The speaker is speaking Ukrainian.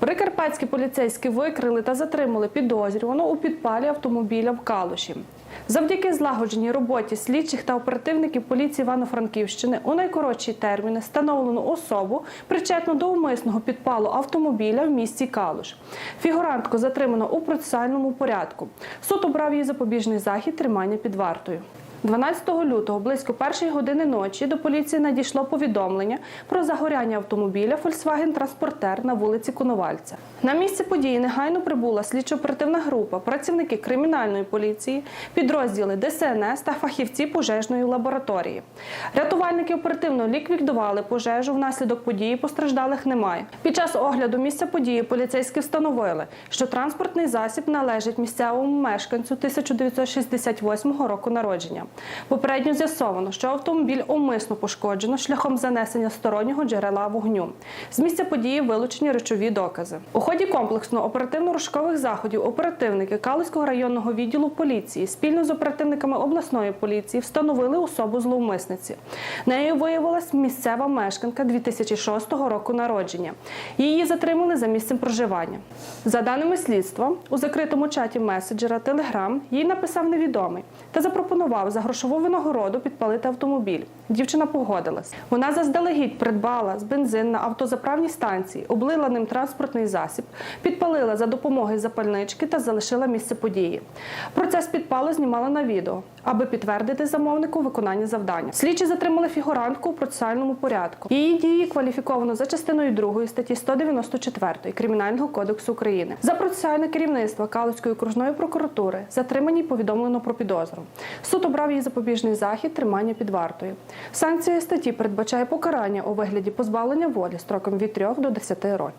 Прикарпатські поліцейські викрили та затримали підозрювану у підпалі автомобіля в Калуші. Завдяки злагодженій роботі слідчих та оперативників поліції Івано-Франківщини у найкоротші терміни встановлено особу, причетну до умисного підпалу автомобіля в місті Калуш. Фігурантку затримано у процесуальному порядку. Суд обрав її запобіжний захід тримання під вартою. 12 лютого близько першої години ночі до поліції надійшло повідомлення про загоряння автомобіля Volkswagen Транспортер на вулиці Коновальця. На місце події негайно прибула слідчо-оперативна група, працівники кримінальної поліції, підрозділи ДСНС та фахівці пожежної лабораторії. Рятувальники оперативно ліквідували пожежу. Внаслідок події постраждалих немає. Під час огляду місця події поліцейські встановили, що транспортний засіб належить місцевому мешканцю 1968 року народження. Попередньо з'ясовано, що автомобіль умисно пошкоджено шляхом занесення стороннього джерела вогню. З місця події вилучені речові докази. У ході комплексно оперативно-розшукових заходів оперативники Калузького районного відділу поліції спільно з оперативниками обласної поліції встановили особу зловмисниці. Нею виявилась місцева мешканка 2006 року народження. Її затримали за місцем проживання. За даними слідства, у закритому чаті меседжера Telegram їй написав невідомий та запропонував за грошову винагороду підпалити автомобіль. Дівчина погодилась. Вона заздалегідь придбала з бензин на автозаправній станції, облила ним транспортний засіб, підпалила за допомогою запальнички та залишила місце події. Процес підпалу знімала на відео, аби підтвердити замовнику виконання завдання. Слідчі затримали фігурантку у процесуальному порядку. Її дії кваліфіковано за частиною 2 статті 194 Кримінального кодексу України. За процесуальне керівництво Калицької окружної прокуратури затримані повідомлено про підозру. Суд обрав їй запобіжний захід тримання під вартою. Санкція статті передбачає покарання у вигляді позбавлення волі строком від 3 до 10 років.